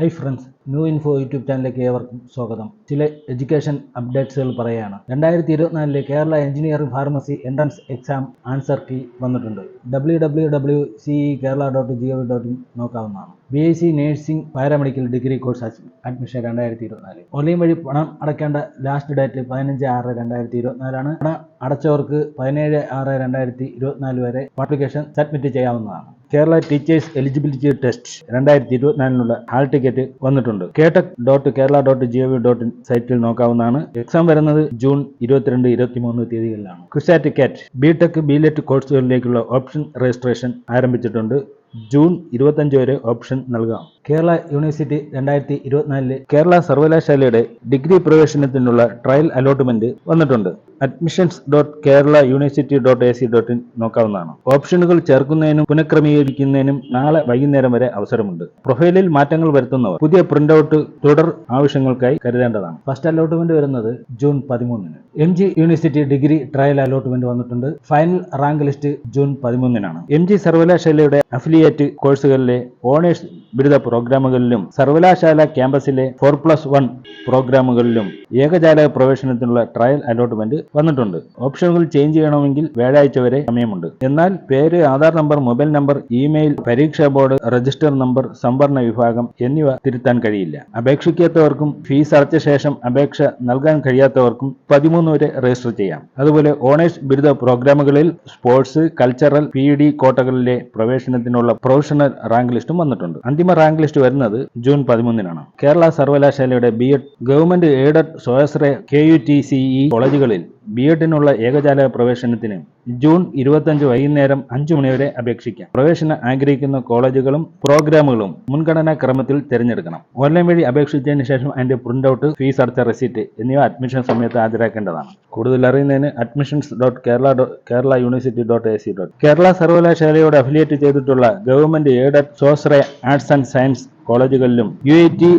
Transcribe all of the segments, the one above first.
Hi friends new info YouTube ചാനലിലേക്ക് ഏവർക്കും സ്വാഗതം. ചില എഡ്യൂക്കേഷൻ അപ്ഡേറ്റ്സുകൾ പറയുകയാണ്. രണ്ടായിരത്തി ഇരുപത്തിനാലിലെ Kerala engineering pharmacy entrance exam answer key വന്നിട്ടുണ്ട്. W W W C Kerala dot G O V dot in നോക്കാവുന്നതാണ്. B S C nursing paramedical degree course admission രണ്ടായിരത്തി ഇരുപത്തിനാല് ഓൺലൈൻ വഴി പണം അടയ്ക്കേണ്ട ലാസ്റ്റ് ഡേറ്റ് പതിനഞ്ച് ആറ് രണ്ടായിരത്തി ഇരുപത്തിനാലാണ് പണം അടച്ചവർക്ക് പതിനേഴ് ആറ് രണ്ടായിരത്തി ഇരുപത്തിനാല് വരെ ആപ്ലിക്കേഷൻ സബ്മിറ്റ് ചെയ്യാവുന്നതാണ്. കേരള ടീച്ചേഴ്സ് എലിജിബിലിറ്റി ടെസ്റ്റ് രണ്ടായിരത്തി ഇരുപത്തിനാലിനുള്ള ഹാൾ ടിക്കറ്റ് വന്നിട്ടുണ്ട്. KTET dot Kerala dot G O V dot സൈറ്റിൽ നോക്കാവുന്നതാണ്. എക്സാം വരുന്നത് ജൂൺ ഇരുപത്തിരണ്ട് ഇരുപത്തിമൂന്ന് തീയതികളിലാണ്. ക്രിസാറ്റ് കാറ്റ് ബി ലെറ്റ് കോഴ്സുകളിലേക്കുള്ള ഓപ്ഷൻ രജിസ്ട്രേഷൻ ആരംഭിച്ചിട്ടുണ്ട്. ജൂൺ ഇരുപത്തഞ്ച് വരെ ഓപ്ഷൻ നൽകാം. കേരള യൂണിവേഴ്സിറ്റി രണ്ടായിരത്തി ഇരുപത്തിനാലിലെ കേരള സർവകലാശാലയുടെ ഡിഗ്രി പ്രവേശനത്തിനുള്ള ട്രയൽ അലോട്ട്മെന്റ് വന്നിട്ടുണ്ട്. Admissions dot Kerala university dot A C dot in നോക്കാവുന്നതാണ്. ഓപ്ഷനുകൾ ചേർക്കുന്നതിനും പുനഃക്രമീകരിക്കുന്നതിനും നാളെ വൈകുന്നേരം വരെ അവസരമുണ്ട്. പ്രൊഫൈലിൽ മാറ്റങ്ങൾ വരുത്തുന്നവർ പുതിയ പ്രിന്റ് ഔട്ട് തുടർ ആവശ്യങ്ങൾക്കായി കരുതേണ്ടതാണ്. ഫസ്റ്റ് അലോട്ട്മെന്റ് വരുന്നത് ജൂൺ പതിമൂന്നിന്. M G university degree trial allotment വന്നിട്ടുണ്ട്. ഫൈനൽ റാങ്ക് ലിസ്റ്റ് ജൂൺ പതിമൂന്നിനാണ്. എം ജി സർവകലാശാലയുടെ അഫിലിയേറ്റ് കോഴ്സുകളിലെ ഓണേഴ്സ് ബിരുദ പ്രോഗ്രാമുകളിലും സർവകലാശാല ക്യാമ്പസിലെ ഫോർ പ്ലസ് വൺ പ്രോഗ്രാമുകളിലും ഏകജാലക പ്രവേശനത്തിനുള്ള ട്രയൽ അലോട്ട്മെന്റ് വന്നിട്ടുണ്ട്. ഓപ്ഷനുകൾ ചേഞ്ച് ചെയ്യണമെങ്കിൽ വ്യാഴാഴ്ച വരെ സമയമുണ്ട്. എന്നാൽ പേര് Aadhaar number mobile number email പരീക്ഷാ ബോർഡ് രജിസ്റ്റർ നമ്പർ സംവരണ വിഭാഗം എന്നിവ തിരുത്താൻ കഴിയില്ല. അപേക്ഷിക്കാത്തവർക്കും ഫീസ് അടച്ച ശേഷം അപേക്ഷ നൽകാൻ കഴിയാത്തവർക്കും പതിമൂന്ന് വരെ രജിസ്റ്റർ ചെയ്യാം. അതുപോലെ ഓണേഴ്സ് ബിരുദ പ്രോഗ്രാമുകളിൽ സ്പോർട്സ് കൾച്ചറൽ പി ഡി കോട്ടകളിലെ പ്രവേശനത്തിനുള്ള പ്രൊഫഷണൽ റാങ്ക് ലിസ്റ്റും വന്നിട്ടുണ്ട്. അന്തിമ റാങ്ക് ലിസ്റ്റ് വരുന്നത് ജൂൺ പതിമൂന്നിനാണ്. കേരള സർവകലാശാലയുടെ ബി എഡ് ഗവൺമെന്റ് എയ്ഡഡ് സ്വാശ്രയ K U T C E കോളേജുകളിൽ ബി എഡിനുള്ള ഏകജാല പ്രവേശനത്തിന് ജൂൺ ഇരുപത്തഞ്ച് വൈകുന്നേരം അഞ്ചു മണിവരെ അപേക്ഷിക്കാം. പ്രവേശനം ആഗ്രഹിക്കുന്ന കോളേജുകളും പ്രോഗ്രാമുകളും മുൻഗണനാ ക്രമത്തിൽ തിരഞ്ഞെടുക്കണം. ഓൺലൈൻ വഴി അപേക്ഷിച്ചതിന് ശേഷം അതിന്റെ പ്രിന്റ് ഔട്ട് ഫീസ് അടച്ച റെസീറ്റ് എന്നിവ അഡ്മിഷൻ സമയത്ത് ഹാജരാക്കേണ്ടതാണ്. കൂടുതൽ അറിയുന്നതിന് admissions dot Kerala Kerala university dot A C dot Kerala സർവകലാശാലയോട് affiliate ചെയ്തിട്ടുള്ള ഗവൺമെന്റ് എയ്ഡഡ് സ്വാശ്രയ ആർട്സ് ആൻഡ് സയൻസ് കോളേജുകളിലും U I T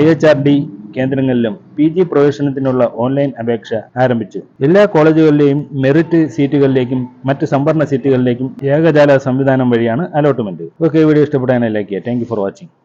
I H R D കേന്ദ്രങ്ങളിലും പി ജി പ്രവേശനത്തിനുള്ള ഓൺലൈൻ അപേക്ഷ ആരംഭിച്ചു. എല്ലാ കോളേജുകളിലെയും മെറിറ്റ് സീറ്റുകളിലേക്കും മറ്റ് സംവരണ സീറ്റുകളിലേക്കും ഏകജാല സംവിധാനം വഴിയാണ് അലോട്ട്മെന്റ്. ഓക്കെ വീഡിയോ ഇഷ്ടപ്പെട്ടാൽ ലൈക്ക് ചെയ്യുക. Thank for watching